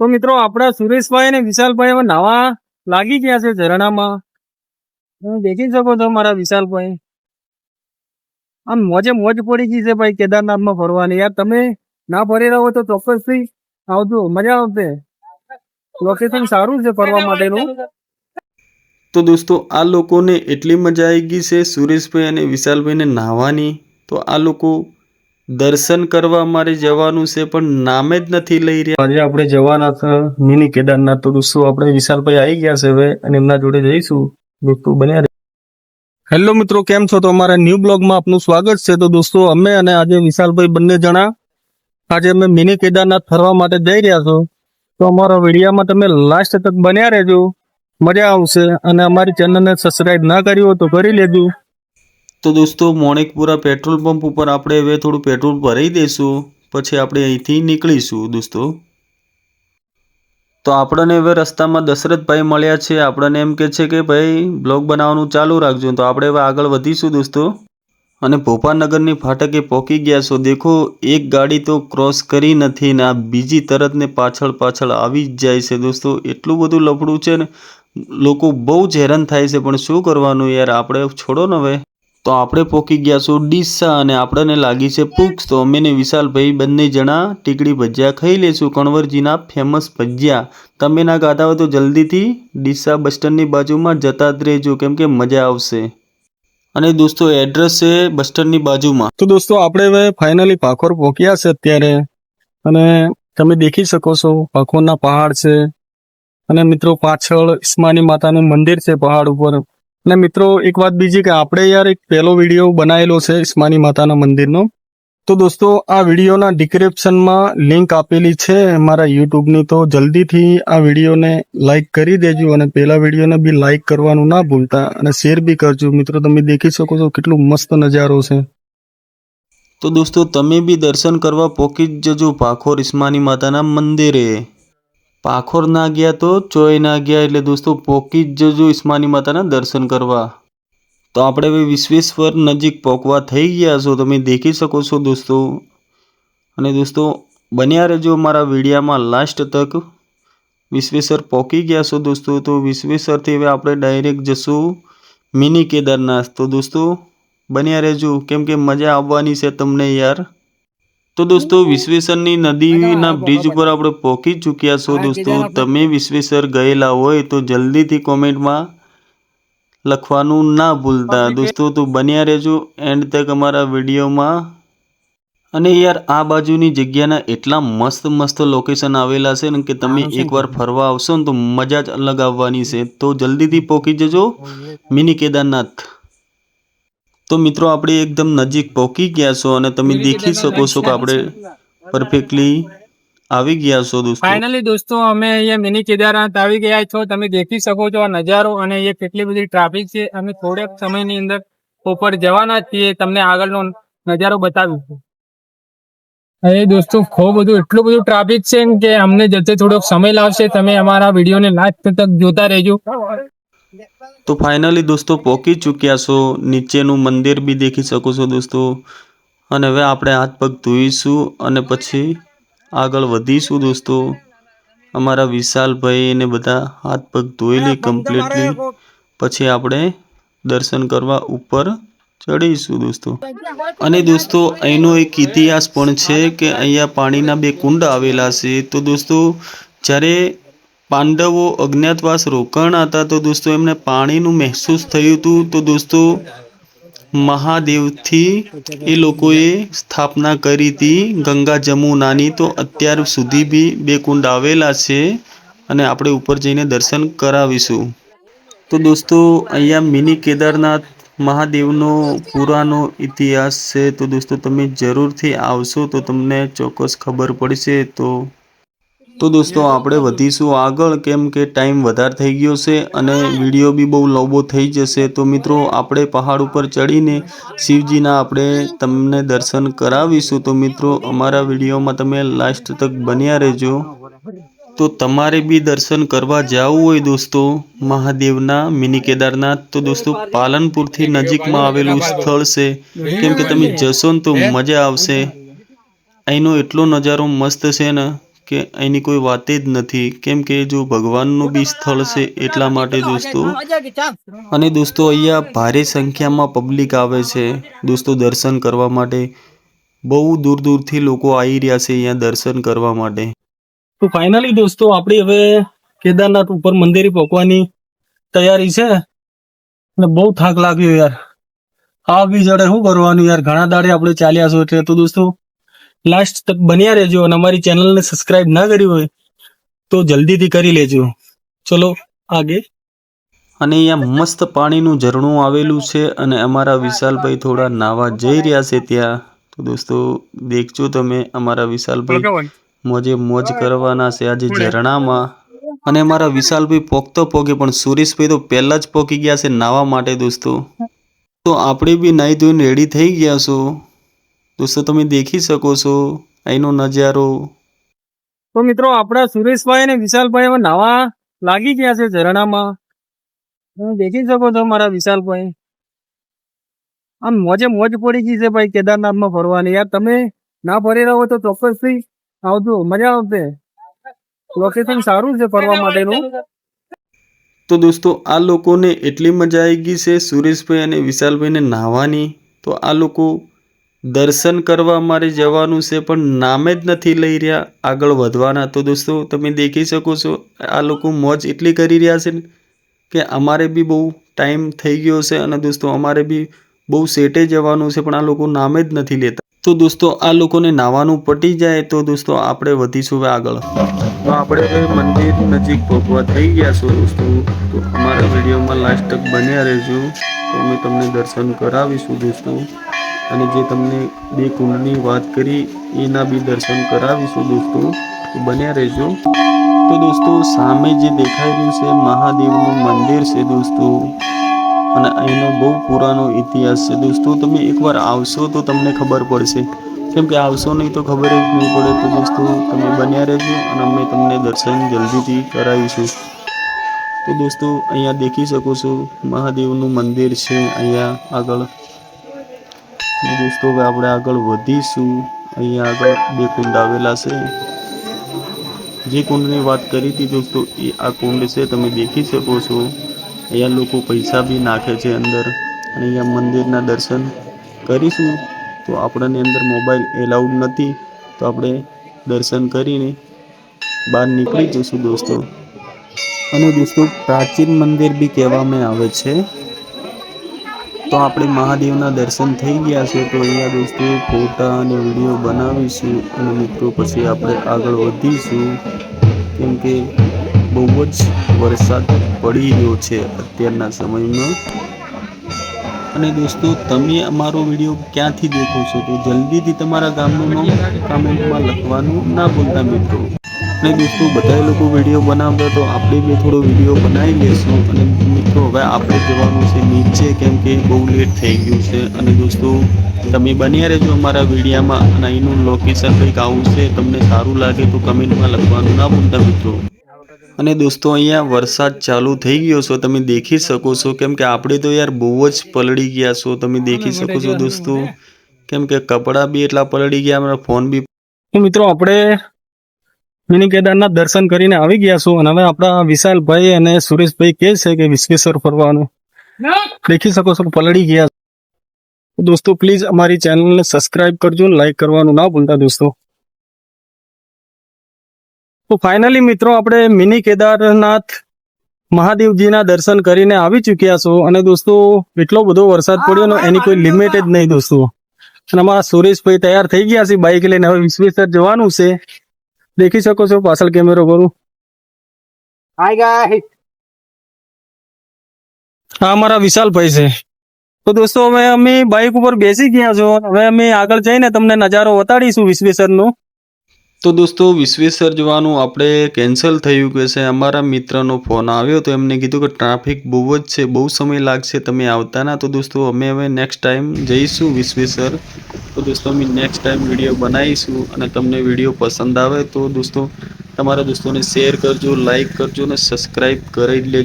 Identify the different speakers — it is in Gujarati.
Speaker 1: તો મિત્રો, આપણા સુરેશભાઈ અને વિશાલભાઈ હવે લાગી ગયા છે ઝરણામાં. તમે દેખી શકો છો મારા વિશાલભાઈ. આમ મોજે મોજ પડી ગઈ છે ભાઈ કેદારનાથમાં ફરવાની. યાર, તમે ના ફરી રહો તો ચોક્કસથી આવજો. મજા આવશે. લોકેશન સારું છે ફરવા માટેનું.
Speaker 2: તો દોસ્તો, આ લોકોને એટલી મજા આવી ગઈ છે સુરેશભાઈ અને વિશાલભાઈને નાહવાની તો આ લોકો દર્શન કરવા મારે જવાનું છે, પણ નામે જ નથી લઈ રહ્યા.
Speaker 1: આજે આપણે જવાના છે મિની કેદારનાથ તો દોસ્તો આપણે વિશાલભાઈ આવી ગયા છે હવે અને એમના જોડે જઈશું. દોસ્તો બન્યા હેલો મિત્રો, કેમ છો? તો અમારા ન્યૂ બ્લોગમાં આપનું સ્વાગત છે. તો દોસ્તો, અમે અને આજે વિશાલભાઈ બંને જણા આજે અમે મિની કેદારનાથ ફરવા માટે જઈ રહ્યા છો. તો અમારા વિડીયામાં તમે લાસ્ટ તક બન્યા રહેજો. મજા આવશે અને અમારી ચેનલને સબસ્ક્રાઇબ ના કરી હોય તો કરી લેજો.
Speaker 2: તો દોસ્તો, મોણેકપુરા પેટ્રોલ પંપ ઉપર આપણે હવે થોડું પેટ્રોલ ભરાઈ દઈશું, પછી આપણે અહીંથી નીકળીશું દોસ્તો. તો આપણને હવે રસ્તામાં દશરથભાઈ મળ્યા છે, આપણને એમ કે છે કે ભાઈ, બ્લોગ બનાવવાનું ચાલુ રાખજો, તો આપણે હવે આગળ વધીશું દોસ્તો. અને ભોપાનગરની ફાટકે પહોંચી ગયા છો, દેખો, એક ગાડી તો ક્રોસ કરી નથી ને આ બીજી તરતને પાછળ પાછળ આવી જ જાય છે દોસ્તો. એટલું બધું લફડું છે ને, લોકો બહુ જ હેરાન થાય છે, પણ શું કરવાનું યાર, આપણે છોડો ને હવે. તો આપણે પોકી ગયા છો ડીસા અને આપણને લાગી છે ભૂખ તો અમે ને વિશાલભાઈ બંને જણા ટીકડી ભજીયા ખાઈ લઈશું. કણવરજીના ફેમસ ભજીયા. તમે ના ગાતા હોય તો જલ્દીથી ડીસા બસ સ્ટેન્ડની બાજુમાં જતા જ રહેજો, કેમ કે મજા આવશે. અને દોસ્તો એડ્રેસ છે બસ સ્ટેન્ડની બાજુમાં.
Speaker 1: તો દોસ્તો, આપણે હવે ફાઇનલી પાખોર પહોંચ્યા છે અત્યારે. અને તમે દેખી શકો છો પાખોરના પહાડ છે. અને મિત્રો, પાછળ ઇસ્માની માતાનું મંદિર છે પહાડ ઉપર. અને મિત્રો, એક વાત બીજી કે આપણે યાર એક પહેલો વીડિયો બનાવેલો છે ઇસ્માની માતાના મંદિરનો. તો દોસ્તો, આ વિડીયોના ડિસ્ક્રિપ્શનમાં લિંક આપેલી છે મારા યુટ્યુબની, તો જલ્દીથી આ વિડીયોને લાઇક કરી દેજો અને પહેલા વિડીયોને બી લાઇક કરવાનું ના ભૂલતા અને શેર બી કરજો. મિત્રો, તમે દેખી શકો છો કેટલું મસ્ત નજારો છે.
Speaker 2: તો દોસ્તો, તમે બી દર્શન કરવા પહોંચી જજો પાખોર ઇસ્માની માતાના મંદિરે. પાખોર ના ગયા તો ચોય ના ગયા એટલે દોસ્તો પોકી જ જજો ઈસ્માની માતાના દર્શન કરવા. તો આપણે હવે વિશ્વેશ્વર નજીક પહોંચવા થઈ ગયા છો. તમે દેખી શકો છો દોસ્તો. અને દોસ્તો, બન્યા રહેજો મારા વિડીયામાં લાસ્ટ તક. વિશ્વેશ્વર પહોંચી ગયા છો દોસ્તો. તો વિશ્વેશ્વરથી હવે આપણે ડાયરેક્ટ જશું મિની કેદારનાથ. તો દોસ્તો, બન્યા રહેજો. કેમ કે મજા આવવાની છે તમને યાર. તો દોસ્તો વિશ્વેશ્વરની નદીના બ્રિજ ઉપર આપણે પહોંચી ચૂક્યા છો દોસ્તો. તમે વિશ્વેશ્વર ગયેલા હોય તો જલ્દીથી કોમેન્ટમાં લખવાનું ના ભૂલતા. દોસ્તો તો બન્યા રહેજો. એન્ડ તક અમારા વિડીયોમાં. અને યાર આ બાજુની જગ્યાના એટલા મસ્ત મસ્ત લોકેશન આવેલા છે ને કે તમે એકવાર ફરવા આવશો ને તો મજા જ અલગ આવવાની છે. તો જલ્દીથી પહોંચી જજો. મિની કેદારનાથ. તો મિત્રો આપણે એકદમ નજીક પહોંચી ગયા છો અને તમે દેખી શકો છો કે આપણે પરફેક્ટલી આવી ગયા છો દોસ્તો.
Speaker 1: ફાઇનલી દોસ્તો અમે અહીંયા મિની કેદારનાથ આવી ગયા છો. તમે દેખી શકો છો આ નજારો અને અહીંયા કેટલી બધી ટ્રાફિક છે. અમે થોડેક સમયની અંદર ઉપર જવાના જ છીએ. તમને આગળનો નજારો બતાવીશું. અરે દોસ્તો ખૂબ બધું એટલું બધું ટ્રાફિક છે ને કે અમને જતે થોડોક સમય લાગશે તમે અમારા વિડીયોને લાસ્ટ તક જોતા રહેજો.
Speaker 2: તો ફાઇનલી દોસ્તો પહોંચી ચૂક્યા છો. નીચેનું મંદિર બી દેખી શકો છો દોસ્તો. અને હવે આપણે હાથ પગ ધોઈશું અને પછી આગળ વધીશું દોસ્તો. અમારા વિશાલભાઈ ને બધા હાથ પગ ધોઈ લે કમ્પ્લીટલી પછી આપણે દર્શન કરવા ઉપર ચડીશું દોસ્તો. અને દોસ્તો અહીંનો એક ઇતિહાસ પણ છે કે અહીંયા પાણીના બે કુંડ આવેલા છે. તો દોસ્તો જ્યારે પાંડવો અજ્ઞાતવાસ રોકાણ હતા તો દોસ્તો એમને પાણીનું મહેસૂસ થયું હતું તો દોસ્તો મહાદેવથી એ લોકોએ સ્થાપના કરી હતી ગંગા જમુનાની. તો અત્યાર સુધી બી બે કુંડ આવેલા છે અને આપણે ઉપર જઈને દર્શન કરાવીશું. તો દોસ્તો અહીંયા મિની કેદારનાથ મહાદેવનો પુરાનો ઇતિહાસ છે. તો દોસ્તો તમે જરૂરથી આવશો તો તમને ચોક્કસ ખબર પડશે. તો તો દોસ્તો, આપણે વધીશું આગળ. કેમ કે ટાઈમ વધારે થઈ ગયો છે અને વીડિયો બી બહુ લાંબો થઈ જશે. તો મિત્રો, આપણે પહાડ ઉપર ચડીને શિવજીના આપણે તમને દર્શન કરાવીશું. તો મિત્રો, અમારા વિડીયોમાં તમે લાસ્ટ તક બન્યા રહેજો. તો તમારે બી દર્શન કરવા જવું હોય દોસ્તો, મહાદેવના, મિની કેદારનાથ. તો દોસ્તો, પાલનપુરથી નજીકમાં આવેલું સ્થળ છે. કેમ કે તમે જશો ને તો મજા આવશે. અહીંનો એટલો નજારો મસ્ત છે ને. કે અહીંની કોઈ વાત જ નથી. કેમ કે જો ભગવાનનું બી સ્થળ છે એટલા માટે દોસ્તો. અને દોસ્તો, અહીંયા ભારે સંખ્યામાં પબ્લિક આવે છે. દોસ્તો, દર્શન કરવા માટે બહુ દૂર દૂરથી લોકો આવી રહ્યા છે અહીંયા દર્શન કરવા માટે.
Speaker 1: તો ફાઇનલી દોસ્તો, આપણી હવે કેદારનાથ ઉપર મંદિરે પહોંચવાની તૈયારી છે. અને બહુ થાક લાગ્યો યાર. આ બી જડે શું કરવાનું યાર? ઘણા દાડે આપણે ચાલ્યા છો એટલે તો દોસ્તો લાસ્ટ તક બન્યા રહેજો અને અમારી ચેનલને સબસ્ક્રાઇબ ના કરી હોય તો જલ્દીથી કરી લેજો. ચલો આગે.
Speaker 2: અને અહીંયા મસ્ત પાણીનું ઝરણું આવેલું છે અને અમારા વિશાલભાઈ થોડા નાવા જઈ રહ્યા છે ત્યાં. તો દોસ્તો દેખજો તમે અમારા વિશાલભાઈ. મોજે મોજ કરવાના છે આજે ઝરણામાં. અને અમારા વિશાલભાઈ પોગતો પોગે પણ સુરેશભાઈ તો પહેલાં જ પોકી ગયા છે નાવા માટે દોસ્તો. તો આપણે બી નાહી ધોઈને રેડી થઈ ગયા છો. દોસ્તો તમે દેખી શકો છો અહીંનો નજારો.
Speaker 1: તો મિત્રો આપણા સુરેશભાઈ અને વિશાલભાઈ હવે નાવા લાગી ગયા છે ઝરણામાં. તમે દેખી શકો છો મારા વિશાલભાઈ. આમ મોજે મોજ પડી ગઈ છે ભાઈ કેદારનાથમાં ફરવાની. યાર તમે ના ફરી રહો તો ચોક્કસથી આવજો. મજા આવશે. લોકેશન સારું છે ફરવા માટેનું.
Speaker 2: તો દોસ્તો આ લોકોને એટલી મજા આવી ગઈ છે સુરેશભાઈ અને વિશાલભાઈને નાહવાની. તો આ લોકો દર્શન કરવા મારે જવાનું છે, પણ નામે જ નથી લઈ રહ્યા. આગળ વધવાના તો દોસ્તો, તમે દેખી શકો છો, આ લોકો મોજ એટલી કરી રહ્યા છે ને કે અમારે બી બહુ ટાઈમ થઈ ગયો છે અને દોસ્તો, અમારે બી બહુ સેટે જવાનું છે, પણ આ લોકો નામે જ નથી લેતા. તો દોસ્તો, આ લોકોને નાવાનું પટી જાય તો દોસ્તો, આપણે વધીશું આગળ. તો આપણે મંદિર નજીક પહોંચવા થઈ ગયા છો દોસ્તો. તો અમારા વિડીયોમાં લાસ્ટ તક બન્યા રહેજો. તો અમે તમને દર્શન કરાવીશું દોસ્તો. અને જે તમને બે કુંડની વાત કરી, એના બી દર્શન કરાવીશું દોસ્તો. તો બન્યા રહેજો. તો દોસ્તો, સામે જે દેખાઈ રહ્યું છે, મહાદેવનું મંદિર છે દોસ્તો. અને અહીંનો બહુ પુરાનો ઇતિહાસ છે દોસ્તો. તમે એકવાર આવશો તો તમને ખબર પડશે. કેમ કે આવશો નહીં તો ખબર જ નહીં પડે. તો દોસ્તો, તમે બન્યા રહેજો અને અમે તમને દર્શન જલ્દીથી કરાવીશું. તો દોસ્તો, અહીંયા દેખી શકો છો, મહાદેવનું મંદિર છે અહીંયા આગળ. દોસ્તો હવે આપણે આગળ વધીશું. અહીંયા આગળ બે કુંડ આવેલા છે. જે કુંડની વાત કરી હતી દોસ્તો, એ આ કુંડ છે, તમે દેખી શકો છો. અહીંયા લોકો પૈસા બી નાખે છે અંદર. અને અહીંયા મંદિરના દર્શન કરીશું. તો આપણને અંદર મોબાઈલ એલાઉડ નથી. તો આપણે દર્શન કરીને બહાર નીકળી જઈશું દોસ્તો. અને દોસ્તો, પ્રાચીન મંદિર બી કહેવામાં આવે છે. તો આપણે મહાદેવના દર્શન થઈ ગયા છે તો અહીંયા દોસ્તો ફોટા અને વીડિયો બનાવીશું અને મિત્રો પછી આપણે આગળ વધીશું. કેમ કે બહુ જ વરસાદ પડી રહ્યો છે અત્યારના સમયમાં. અને દોસ્તો તમે અમારો વીડિયો ક્યાંથી દેખો છો તો જલ્દીથી તમારા ગામનું નામ કમેન્ટમાં લખવાનું ના ભૂલતા મિત્રો. અને દોસ્તો બધા લોકો વીડિયો બનાવતા તો આપણે બી થોડો વીડિયો બનાવી લેશું. અને મિત્રો હવે આપણે જવાનું છે નીચે કેમ કે બહુ લેટ થઈ ગયું છે. અને દોસ્તો તમે બન્યા રહેજો અમારા વિડીયામાં અને અહીંનું લોકેશન કંઈક આવું છે તમને સારું લાગે તો કમેન્ટમાં લખવાનું ના ભૂલતા મિત્રો. અને દોસ્તો અહીંયા વરસાદ ચાલુ થઈ ગયો છો. તમે દેખી શકો છો. કેમ કે આપણે તો યાર બહુ જ પલળી ગયા છો. તમે દેખી શકો છો દોસ્તો. કેમ કે કપડાં બી એટલા પલળી ગયા અમારા ફોન બી
Speaker 1: મિત્રો આપણે મિની કેદારનાથ દર્શન કરીને આવી ગયા છું અને હવે આપણા વિશાલભાઈ અને સુરેશભાઈ કે છે કે વિશ્વેશ્વર ફરવાનું. દેખી શકો છો પલળી ગયા દોસ્તો પ્લીઝ અમારી ચેનલને સબસ્ક્રાઇબ કરજો લાઈક કરવાનું ના ભૂલતા દોસ્તો. તો ફાઇનલી મિત્રો, આપણે મિની કેદારનાથ મહાદેવજીના દર્શન કરીને આવી ચૂક્યા છો અને દોસ્તો, એટલો બધો વરસાદ પડ્યો ને એની કોઈ લિમિટ જ નહીં દોસ્તો. અને અમારા સુરેશભાઈ તૈયાર થઈ ગયા છે બાઇક લઈને. હવે વિશ્વેશ્વર જવાનું છે. દેખી શકો છો પાછળ કેમેરો કરું
Speaker 3: હાય ગાઈસ
Speaker 1: આ અમારા વિશાલભાઈ છે. તો દોસ્તો હવે અમે બાઇક ઉપર બેસી ગયા છો હવે અમે આગળ જઈને તમને નજારો બતાડીશું વિશ્વેશ્વરનો.
Speaker 2: તો દોસ્તો વિશ્વેશ્વર જવાનું આપણે કેન્સલ થયું કે છે. અમારા મિત્રનો ફોન આવ્યો તો એમને કીધું કે ટ્રાફિક બહુ જ છે, બહુ સમય લાગશે તમે આવતા ના. તો દોસ્તો, અમે હવે નેક્સ્ટ ટાઈમ જઈશું વિશ્વેશ્વર તો દોસ્તો, અમે નેક્સ્ટ ટાઈમ વીડિયો બનાવીશું અને તમને વીડિયો પસંદ આવે તો દોસ્તો, તમારા દોસ્તોને શેર કરજો લાઇક કરજો અને સબસ્ક્રાઈબ કરી લેજો.